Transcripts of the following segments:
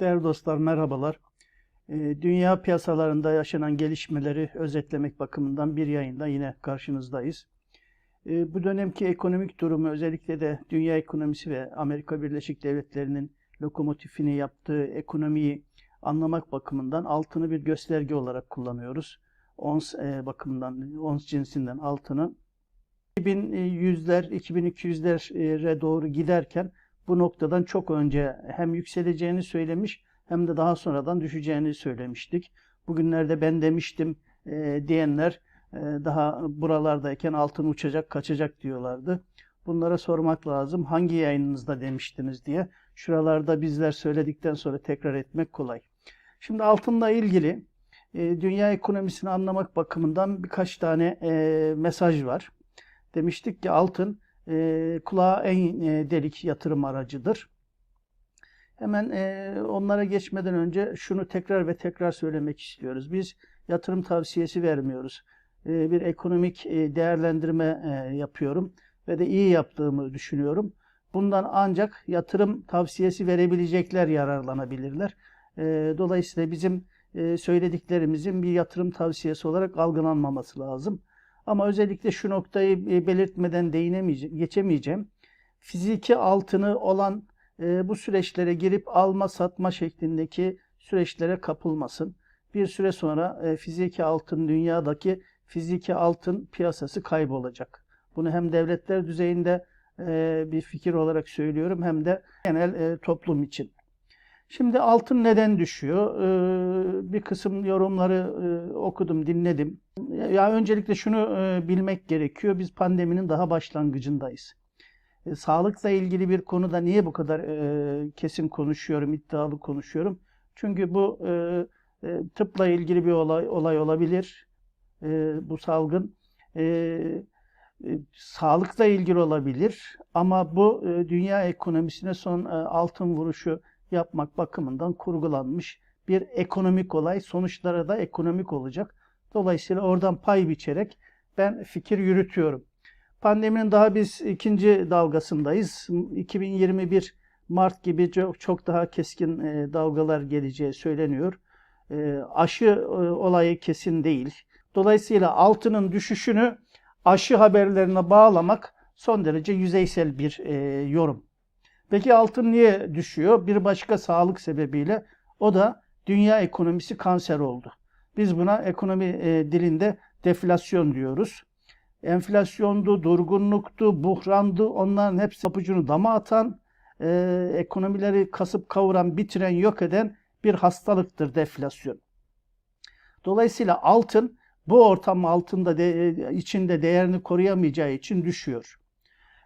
Değerli dostlar merhabalar. Ee, Dünya piyasalarında yaşanan gelişmeleri özetlemek bakımından bir yayında yine karşınızdayız. Ee, Bu dönemki ekonomik durumu özellikle de dünya ekonomisi ve Amerika Birleşik Devletleri'nin lokomotifini yaptığı ekonomiyi anlamak bakımından altını bir gösterge olarak kullanıyoruz. Ons e, bakımından, ons cinsinden altını 2100'ler, 2200'lere doğru giderken bu noktadan çok önce hem yükseleceğini söylemiş hem de daha sonradan düşeceğini söylemiştik. Bugünlerde ben demiştim e, diyenler e, daha buralardayken altın uçacak, kaçacak diyorlardı. Bunlara sormak lazım. Hangi yayınınızda demiştiniz diye. Şuralarda bizler söyledikten sonra tekrar etmek kolay. Şimdi altınla ilgili e, dünya ekonomisini anlamak bakımından birkaç tane e, mesaj var. Demiştik ki altın e, kulağa en e, delik yatırım aracıdır. Hemen e, onlara geçmeden önce şunu tekrar ve tekrar söylemek istiyoruz. Biz yatırım tavsiyesi vermiyoruz. E, bir ekonomik e, değerlendirme e, yapıyorum ve de iyi yaptığımı düşünüyorum. Bundan ancak yatırım tavsiyesi verebilecekler yararlanabilirler. E, dolayısıyla bizim e, söylediklerimizin bir yatırım tavsiyesi olarak algılanmaması lazım. Ama özellikle şu noktayı e, belirtmeden değinemeyeceğim, geçemeyeceğim. Fiziki altını olan e, bu süreçlere girip alma satma şeklindeki süreçlere kapılmasın. Bir süre sonra e, fiziki altın dünyadaki fiziki altın piyasası kaybolacak. Bunu hem devletler düzeyinde e, bir fikir olarak söylüyorum hem de genel e, toplum için. Şimdi altın neden düşüyor? Ee, bir kısım yorumları e, okudum, dinledim. Ya öncelikle şunu e, bilmek gerekiyor. Biz pandeminin daha başlangıcındayız. E, sağlıkla ilgili bir konuda niye bu kadar e, kesin konuşuyorum, iddialı konuşuyorum? Çünkü bu tıpla ilgili bir olay olay olabilir. Bu salgın sağlıkla ilgili olabilir. Ama bu dünya ekonomisine son altın vuruşu yapmak bakımından kurgulanmış bir ekonomik olay. Sonuçları da ekonomik olacak. Dolayısıyla oradan pay biçerek ben fikir yürütüyorum. Pandeminin daha biz ikinci dalgasındayız. 2021 Mart gibi çok, daha keskin e, dalgalar geleceği söyleniyor. E, aşı e, olayı kesin değil. Dolayısıyla altının düşüşünü aşı haberlerine bağlamak son derece yüzeysel bir yorum. Peki altın niye düşüyor? Bir başka sağlık sebebiyle o da dünya ekonomisi kanser oldu. Biz buna ekonomi e, dilinde deflasyon diyoruz. Enflasyondu, durgunluktu, buhrandı onların hepsi papucunu dama atan, e, ekonomileri kasıp kavuran, bitiren, yok eden bir hastalıktır deflasyon. Dolayısıyla altın bu ortam altında de, içinde değerini koruyamayacağı için düşüyor.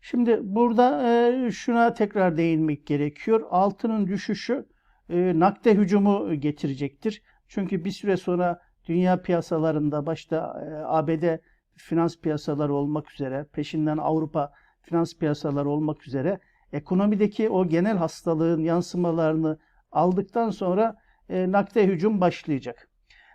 Şimdi burada e, şuna tekrar değinmek gerekiyor. Altının düşüşü e, nakde hücumu getirecektir. Çünkü bir süre sonra dünya piyasalarında başta e, ABD finans piyasaları olmak üzere, peşinden Avrupa finans piyasaları olmak üzere ekonomideki o genel hastalığın yansımalarını aldıktan sonra e, nakde hücum başlayacak.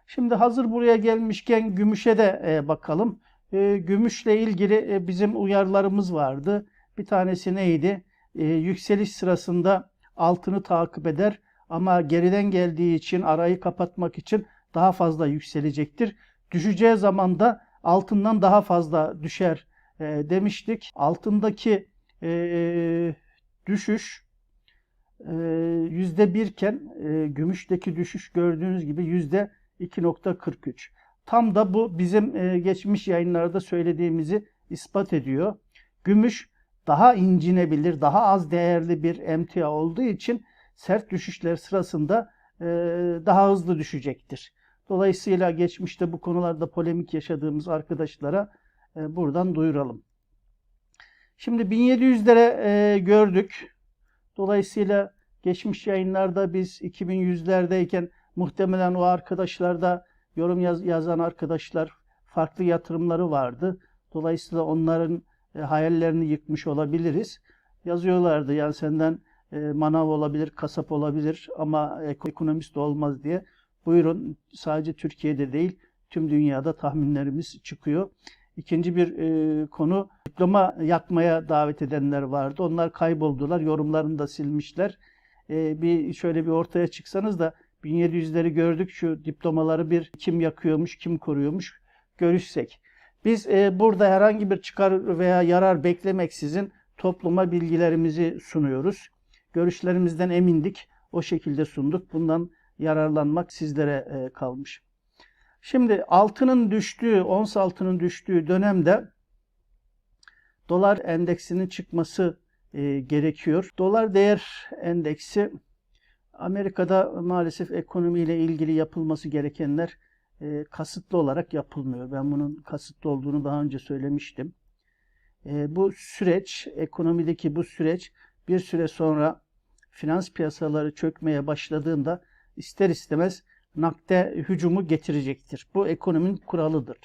Şimdi hazır buraya gelmişken gümüşe de e, bakalım. E, gümüşle ilgili e, bizim uyarılarımız vardı. Bir tanesi neydi? E, yükseliş sırasında altını takip eder ama geriden geldiği için arayı kapatmak için daha fazla yükselecektir. Düşeceği zaman da altından daha fazla düşer e, demiştik. Altındaki e, düşüş e, yüzde birken e, gümüşteki düşüş gördüğünüz gibi yüzde 2.43. Tam da bu bizim e, geçmiş yayınlarda söylediğimizi ispat ediyor. Gümüş daha incinebilir, daha az değerli bir emtia olduğu için sert düşüşler sırasında e, daha hızlı düşecektir. Dolayısıyla geçmişte bu konularda polemik yaşadığımız arkadaşlara e, buradan duyuralım. Şimdi 1700'lere gördük. Dolayısıyla geçmiş yayınlarda biz 2100'lerdeyken muhtemelen o arkadaşlar da yorum yaz, yazan arkadaşlar farklı yatırımları vardı. Dolayısıyla onların e, hayallerini yıkmış olabiliriz. Yazıyorlardı yani senden e, manav olabilir, kasap olabilir ama ekonomist olmaz diye. Buyurun sadece Türkiye'de değil tüm dünyada tahminlerimiz çıkıyor. İkinci bir e, konu diploma yakmaya davet edenler vardı. Onlar kayboldular. Yorumlarını da silmişler. e, bir şöyle bir ortaya çıksanız da 1700'leri gördük şu diplomaları bir kim yakıyormuş, kim koruyormuş görüşsek. Biz e, burada herhangi bir çıkar veya yarar beklemeksizin topluma bilgilerimizi sunuyoruz. Görüşlerimizden emindik. O şekilde sunduk. Bundan yararlanmak sizlere e, kalmış. Şimdi altının düştüğü, ons altının düştüğü dönemde dolar endeksinin çıkması e, gerekiyor. Dolar değer endeksi Amerika'da maalesef ekonomiyle ilgili yapılması gerekenler e, kasıtlı olarak yapılmıyor. Ben bunun kasıtlı olduğunu daha önce söylemiştim. E, bu süreç, ekonomideki bu süreç bir süre sonra finans piyasaları çökmeye başladığında ister istemez nakde hücumu getirecektir. Bu ekonominin kuralıdır.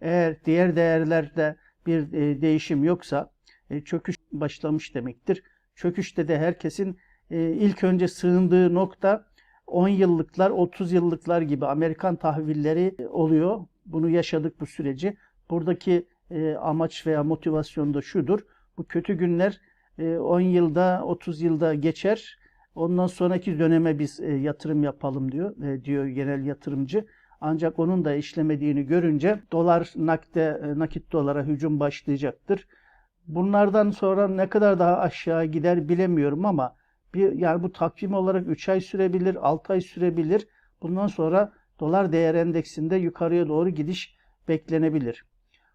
Eğer diğer değerlerde bir e, değişim yoksa e, çöküş başlamış demektir. Çöküşte de herkesin e, ilk önce sığındığı nokta 10 yıllıklar, 30 yıllıklar gibi Amerikan tahvilleri oluyor. Bunu yaşadık bu süreci. Buradaki amaç veya motivasyon da şudur. Bu kötü günler 10 yılda, 30 yılda geçer. Ondan sonraki döneme biz yatırım yapalım diyor, diyor genel yatırımcı. Ancak onun da işlemediğini görünce dolar nakde, nakit dolara hücum başlayacaktır. Bunlardan sonra ne kadar daha aşağı gider bilemiyorum ama bir yani bu takvim olarak 3 ay sürebilir, 6 ay sürebilir. Bundan sonra dolar değer endeksinde yukarıya doğru gidiş beklenebilir.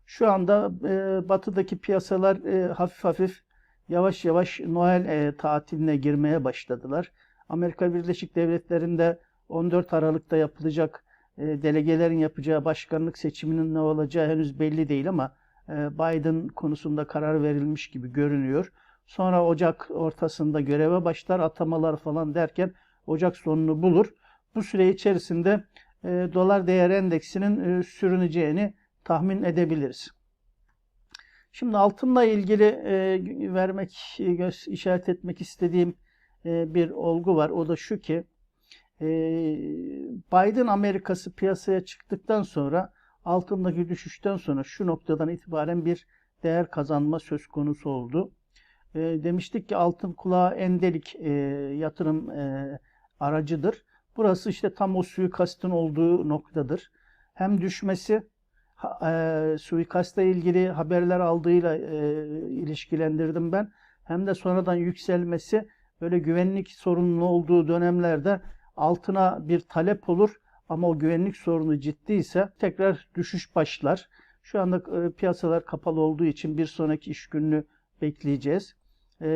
Şu anda e, batıdaki piyasalar e, hafif hafif yavaş yavaş Noel e, tatiline girmeye başladılar. Amerika Birleşik Devletleri'nde 14 Aralık'ta yapılacak e, delegelerin yapacağı başkanlık seçiminin ne olacağı henüz belli değil ama e, Biden konusunda karar verilmiş gibi görünüyor. Sonra Ocak ortasında göreve başlar, atamalar falan derken Ocak sonunu bulur. Bu süre içerisinde e, dolar değer endeksinin e, sürüneceğini tahmin edebiliriz. Şimdi altınla ilgili e, vermek, göz, işaret etmek istediğim e, bir olgu var. O da şu ki e, Biden Amerikası piyasaya çıktıktan sonra altındaki düşüşten sonra şu noktadan itibaren bir değer kazanma söz konusu oldu. E, demiştik ki altın kulağı endelik e, yatırım e, aracıdır. Burası işte tam o suikastın olduğu noktadır. Hem düşmesi e, suikastla ilgili haberler aldığıyla e, ilişkilendirdim ben. Hem de sonradan yükselmesi böyle güvenlik sorunun olduğu dönemlerde altına bir talep olur ama o güvenlik sorunu ciddiyse tekrar düşüş başlar. Şu anda e, piyasalar kapalı olduğu için bir sonraki iş gününü bekleyeceğiz. E,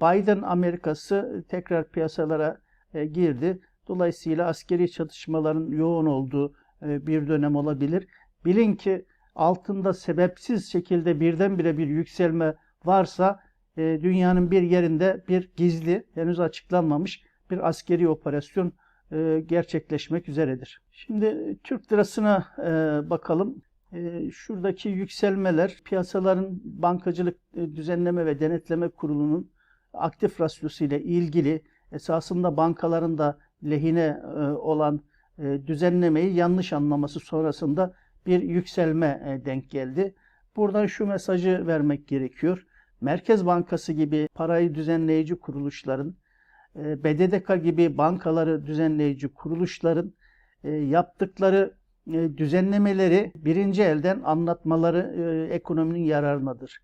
Biden Amerikası tekrar piyasalara girdi. Dolayısıyla askeri çatışmaların yoğun olduğu bir dönem olabilir. Bilin ki altında sebepsiz şekilde birdenbire bir yükselme varsa dünyanın bir yerinde bir gizli henüz açıklanmamış bir askeri operasyon e, gerçekleşmek üzeredir. Şimdi Türk lirasına e, bakalım. E, şuradaki yükselmeler piyasaların bankacılık düzenleme ve denetleme kurulunun aktif rasyosu ile ilgili esasında bankaların da lehine olan düzenlemeyi yanlış anlaması sonrasında bir yükselme denk geldi. Buradan şu mesajı vermek gerekiyor. Merkez Bankası gibi parayı düzenleyici kuruluşların e, BDDK gibi bankaları düzenleyici kuruluşların e, yaptıkları e, düzenlemeleri birinci elden anlatmaları ekonominin yararınadır.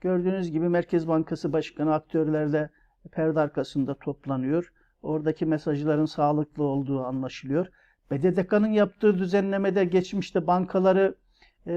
Gördüğünüz gibi Merkez Bankası Başkanı aktörlerle perde arkasında toplanıyor. Oradaki mesajların sağlıklı olduğu anlaşılıyor. BDDK'nın yaptığı düzenlemede geçmişte bankaları e,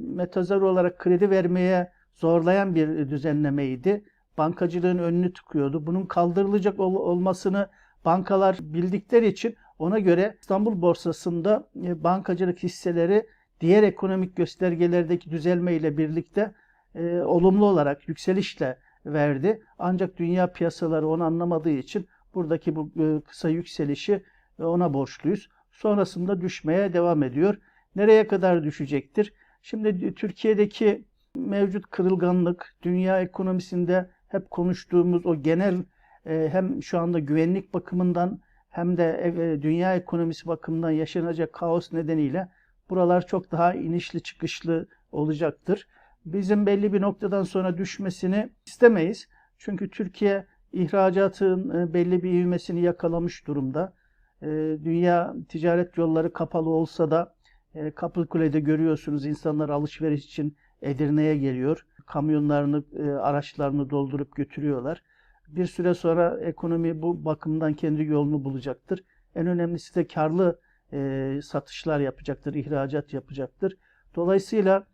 metazor olarak kredi vermeye zorlayan bir düzenlemeydi bankacılığın önünü tıkıyordu. Bunun kaldırılacak ol- olmasını bankalar bildikleri için ona göre İstanbul borsasında e, bankacılık hisseleri diğer ekonomik göstergelerdeki düzelme ile birlikte e, olumlu olarak yükselişle verdi. Ancak dünya piyasaları onu anlamadığı için buradaki bu e, kısa yükselişi e, ona borçluyuz. Sonrasında düşmeye devam ediyor. Nereye kadar düşecektir? Şimdi Türkiye'deki mevcut kırılganlık, dünya ekonomisinde hep konuştuğumuz o genel e, hem şu anda güvenlik bakımından hem de e, dünya ekonomisi bakımından yaşanacak kaos nedeniyle buralar çok daha inişli çıkışlı olacaktır. Bizim belli bir noktadan sonra düşmesini istemeyiz. Çünkü Türkiye İhracatın e, belli bir ivmesini yakalamış durumda. E, Dünya ticaret yolları kapalı olsa da e, Kapıkule'de görüyorsunuz insanlar alışveriş için Edirne'ye geliyor. Kamyonlarını, e, araçlarını doldurup götürüyorlar. Bir süre sonra ekonomi bu bakımdan kendi yolunu bulacaktır. En önemlisi de karlı e, satışlar yapacaktır, ihracat yapacaktır. Dolayısıyla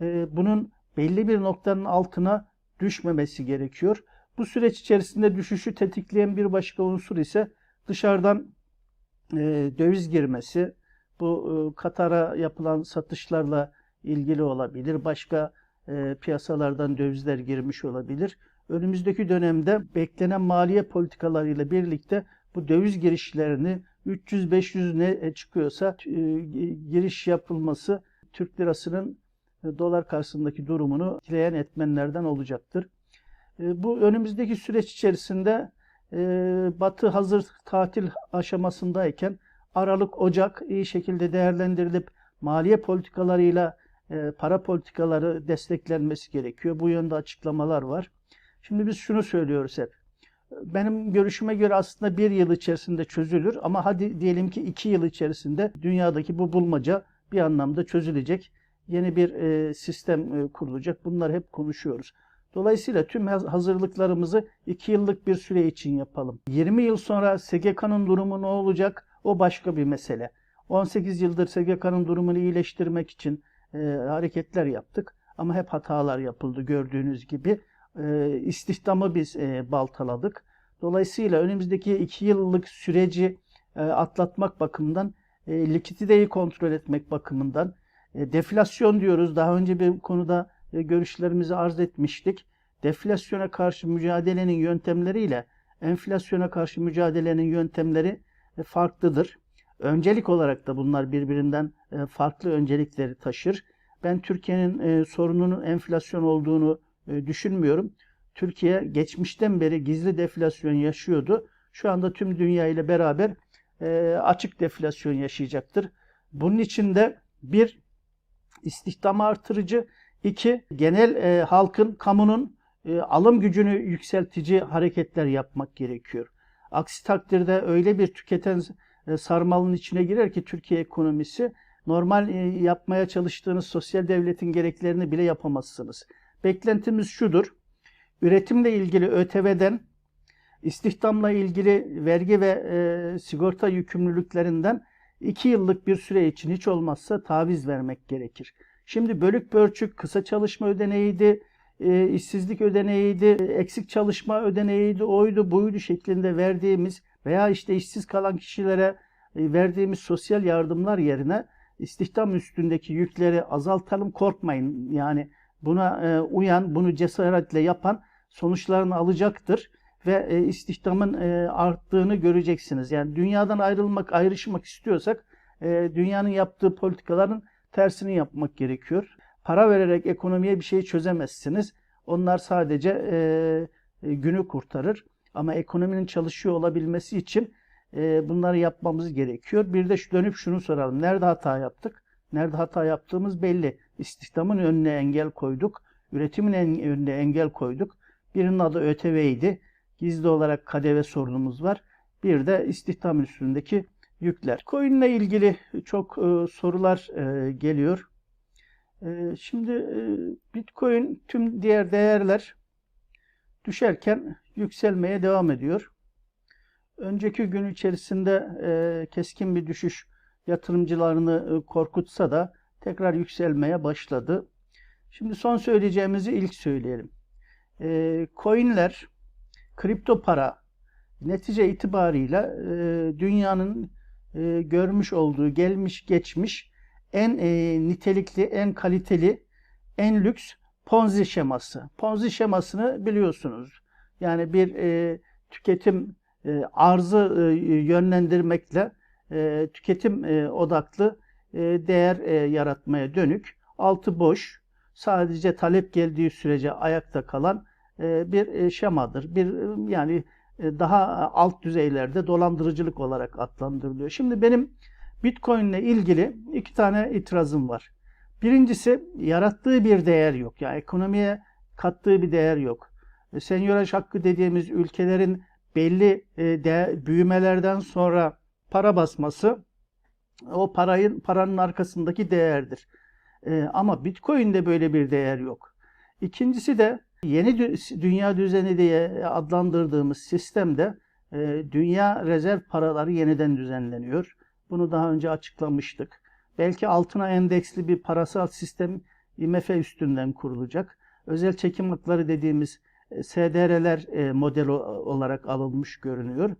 e, bunun belli bir noktanın altına düşmemesi gerekiyor. Bu süreç içerisinde düşüşü tetikleyen bir başka unsur ise dışarıdan e, döviz girmesi. Bu e, Katar'a yapılan satışlarla ilgili olabilir. Başka e, piyasalardan dövizler girmiş olabilir. Önümüzdeki dönemde beklenen maliye politikalarıyla birlikte bu döviz girişlerini 300-500 ne çıkıyorsa e, giriş yapılması Türk lirasının e, dolar karşısındaki durumunu etkileyen etmenlerden olacaktır. E, bu önümüzdeki süreç içerisinde e, Batı hazır tatil aşamasındayken Aralık, Ocak iyi şekilde değerlendirilip maliye politikalarıyla para politikaları desteklenmesi gerekiyor. Bu yönde açıklamalar var. Şimdi biz şunu söylüyoruz hep. Benim görüşüme göre aslında bir yıl içerisinde çözülür ama hadi diyelim ki iki yıl içerisinde dünyadaki bu bulmaca bir anlamda çözülecek. Yeni bir sistem kurulacak. Bunları hep konuşuyoruz. Dolayısıyla tüm hazırlıklarımızı 2 yıllık bir süre için yapalım. 20 yıl sonra SGK'nın durumu ne olacak? O başka bir mesele. 18 yıldır SGK'nın durumunu iyileştirmek için e, hareketler yaptık. Ama hep hatalar yapıldı gördüğünüz gibi. E, istihdamı biz e, baltaladık. Dolayısıyla önümüzdeki 2 yıllık süreci e, atlatmak bakımından, e, likiditeyi kontrol etmek bakımından, e, deflasyon diyoruz. Daha önce bir konuda görüşlerimizi arz etmiştik. Deflasyona karşı mücadelenin yöntemleriyle enflasyona karşı mücadelenin yöntemleri e, farklıdır. Öncelik olarak da bunlar birbirinden e, farklı öncelikleri taşır. Ben Türkiye'nin e, sorununun enflasyon olduğunu düşünmüyorum. Türkiye geçmişten beri gizli deflasyon yaşıyordu. Şu anda tüm dünya ile beraber açık deflasyon yaşayacaktır. Bunun için de bir istihdam artırıcı, İki, genel e, halkın, kamunun e, alım gücünü yükseltici hareketler yapmak gerekiyor. Aksi takdirde öyle bir tüketen e, sarmalın içine girer ki Türkiye ekonomisi normal e, yapmaya çalıştığınız sosyal devletin gereklerini bile yapamazsınız. Beklentimiz şudur. Üretimle ilgili ÖTV'den, istihdamla ilgili vergi ve e, sigorta yükümlülüklerinden iki yıllık bir süre için hiç olmazsa taviz vermek gerekir. Şimdi bölük pörçük kısa çalışma ödeneğiydi, e, işsizlik ödeneğiydi, eksik çalışma ödeneğiydi, oydu buydu şeklinde verdiğimiz veya işte işsiz kalan kişilere e, verdiğimiz sosyal yardımlar yerine istihdam üstündeki yükleri azaltalım korkmayın. Yani buna e, uyan, bunu cesaretle yapan sonuçlarını alacaktır ve e, istihdamın arttığını göreceksiniz. Yani dünyadan ayrılmak, ayrışmak istiyorsak dünyanın yaptığı politikaların tersini yapmak gerekiyor. Para vererek ekonomiye bir şey çözemezsiniz. Onlar sadece e, e, günü kurtarır. Ama ekonominin çalışıyor olabilmesi için e, bunları yapmamız gerekiyor. Bir de şu dönüp şunu soralım. Nerede hata yaptık? Nerede hata yaptığımız belli. İstihdamın önüne engel koyduk. Üretimin en, önüne engel koyduk. Birinin adı ÖTV'ydi. Gizli olarak KDV sorunumuz var. Bir de istihdam üstündeki yükler. Coin ile ilgili çok e, sorular e, geliyor. E, şimdi e, Bitcoin tüm diğer değerler düşerken yükselmeye devam ediyor. Önceki gün içerisinde e, keskin bir düşüş yatırımcılarını e, korkutsa da tekrar yükselmeye başladı. Şimdi son söyleyeceğimizi ilk söyleyelim. E, coinler, kripto para netice itibarıyla e, dünyanın e, görmüş olduğu gelmiş geçmiş en e, nitelikli, en kaliteli, en lüks Ponzi şeması. Ponzi şemasını biliyorsunuz. Yani bir e, tüketim e, arzı e, yönlendirmekle e, tüketim e, odaklı e, değer e, yaratmaya dönük, altı boş, sadece talep geldiği sürece ayakta kalan e, bir e, şemadır. Bir yani e, daha alt düzeylerde dolandırıcılık olarak adlandırılıyor. Şimdi benim Bitcoin ile ilgili iki tane itirazım var. Birincisi yarattığı bir değer yok. Yani ekonomiye kattığı bir değer yok. e, senyöraj hakkı dediğimiz ülkelerin belli e, de, büyümelerden sonra para basması o parayın paranın arkasındaki değerdir. E, ama Bitcoin'de böyle bir değer yok. İkincisi de yeni dü- dünya düzeni diye adlandırdığımız sistemde e, dünya rezerv paraları yeniden düzenleniyor. Bunu daha önce açıklamıştık. Belki altına endeksli bir parasal sistem IMF üstünden kurulacak. Özel çekim hakları dediğimiz e, SDR'ler e, model o- olarak alınmış görünüyor.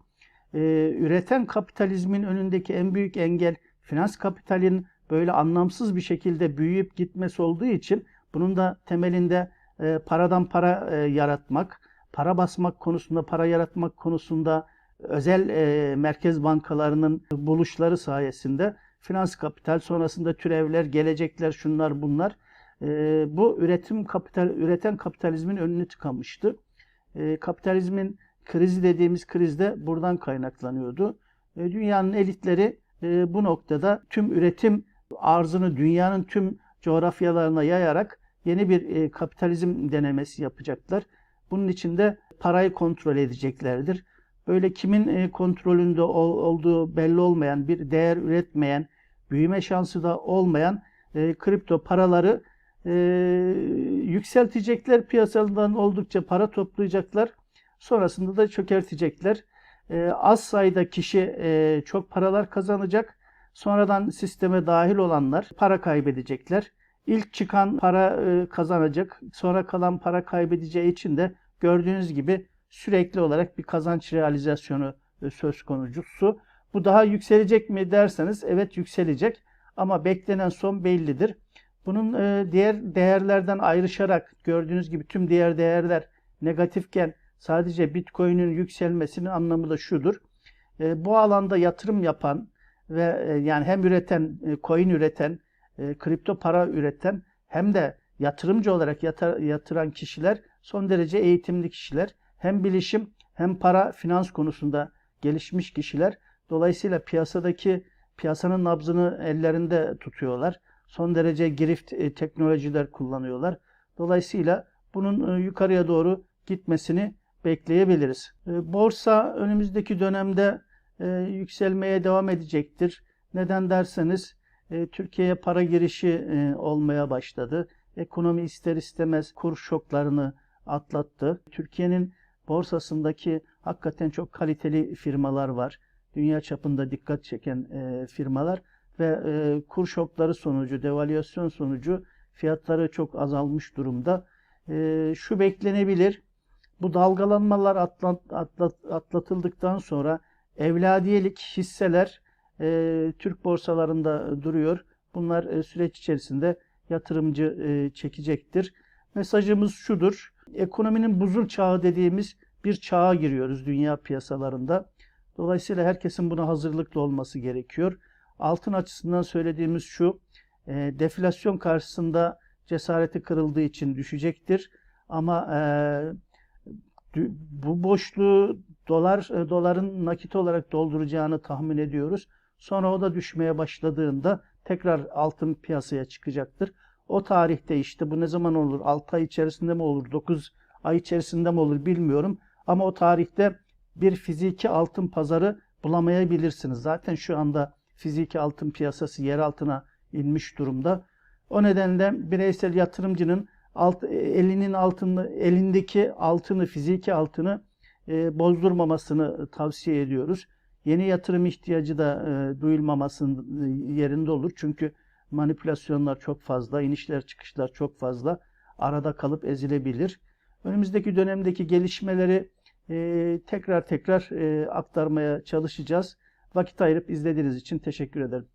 Üreten kapitalizmin önündeki en büyük engel finans kapitalin böyle anlamsız bir şekilde büyüyüp gitmesi olduğu için bunun da temelinde e, paradan para e, yaratmak, para basmak konusunda, para yaratmak konusunda özel e, merkez bankalarının buluşları sayesinde finans kapital sonrasında türevler, gelecekler, şunlar bunlar e, bu üretim kapital üreten kapitalizmin önünü tıkamıştı. E, kapitalizmin krizi dediğimiz krizde buradan kaynaklanıyordu. E, dünyanın elitleri e, bu noktada tüm üretim arzını dünyanın tüm coğrafyalarına yayarak yeni bir e, kapitalizm denemesi yapacaklar. Bunun için de parayı kontrol edeceklerdir. Böyle kimin e, kontrolünde ol, olduğu belli olmayan, bir değer üretmeyen, büyüme şansı da olmayan e, kripto paraları e, yükseltecekler. Piyasadan oldukça para toplayacaklar. Sonrasında da çökertecekler. E, az sayıda kişi e, çok paralar kazanacak. Sonradan sisteme dahil olanlar para kaybedecekler. İlk çıkan para e, kazanacak. Sonra kalan para kaybedeceği için de gördüğünüz gibi sürekli olarak bir kazanç realizasyonu e, söz konusu. Bu daha yükselecek mi derseniz evet yükselecek ama beklenen son bellidir. Bunun e, diğer değerlerden ayrışarak gördüğünüz gibi tüm diğer değerler negatifken sadece Bitcoin'in yükselmesinin anlamı da şudur. Bu alanda yatırım yapan ve yani hem üreten, coin üreten, e, kripto para üreten hem de yatırımcı olarak yata, yatıran kişiler son derece eğitimli kişiler. Hem bilişim hem para finans konusunda gelişmiş kişiler. Dolayısıyla piyasadaki piyasanın nabzını ellerinde tutuyorlar. Son derece girift e, teknolojiler kullanıyorlar. Dolayısıyla bunun e, yukarıya doğru gitmesini bekleyebiliriz. E, borsa önümüzdeki dönemde e, yükselmeye devam edecektir. Neden derseniz e, Türkiye'ye para girişi e, olmaya başladı. Ekonomi ister istemez kur şoklarını atlattı. Türkiye'nin borsasındaki hakikaten çok kaliteli firmalar var. Dünya çapında dikkat çeken e, firmalar ve e, kur şokları sonucu, devalüasyon sonucu fiyatları çok azalmış durumda. Şu beklenebilir. Bu dalgalanmalar atlat, atlat, atlatıldıktan sonra evladiyelik hisseler e, Türk borsalarında duruyor. Bunlar e, süreç içerisinde yatırımcı e, çekecektir. Mesajımız şudur. Ekonominin buzul çağı dediğimiz bir çağa giriyoruz dünya piyasalarında. Dolayısıyla herkesin buna hazırlıklı olması gerekiyor. Altın açısından söylediğimiz şu, e, deflasyon karşısında cesareti kırıldığı için düşecektir. Ama e, bu boşluğu dolar e, doların nakit olarak dolduracağını tahmin ediyoruz. Sonra o da düşmeye başladığında tekrar altın piyasaya çıkacaktır. O tarihte işte bu ne zaman olur? 6 ay içerisinde mi olur? 9 ay içerisinde mi olur bilmiyorum. Ama o tarihte bir fiziki altın pazarı bulamayabilirsiniz. Zaten şu anda fiziki altın piyasası yer altına inmiş durumda. O nedenle bireysel yatırımcının alt, elinin altını, elindeki altını, fiziki altını e, bozdurmamasını tavsiye ediyoruz. Yeni yatırım ihtiyacı da e, duyulmamasının yerinde olur. Çünkü manipülasyonlar çok fazla, inişler çıkışlar çok fazla. Arada kalıp ezilebilir. Önümüzdeki dönemdeki gelişmeleri e, tekrar tekrar e, aktarmaya çalışacağız. Vakit ayırıp izlediğiniz için teşekkür ederim.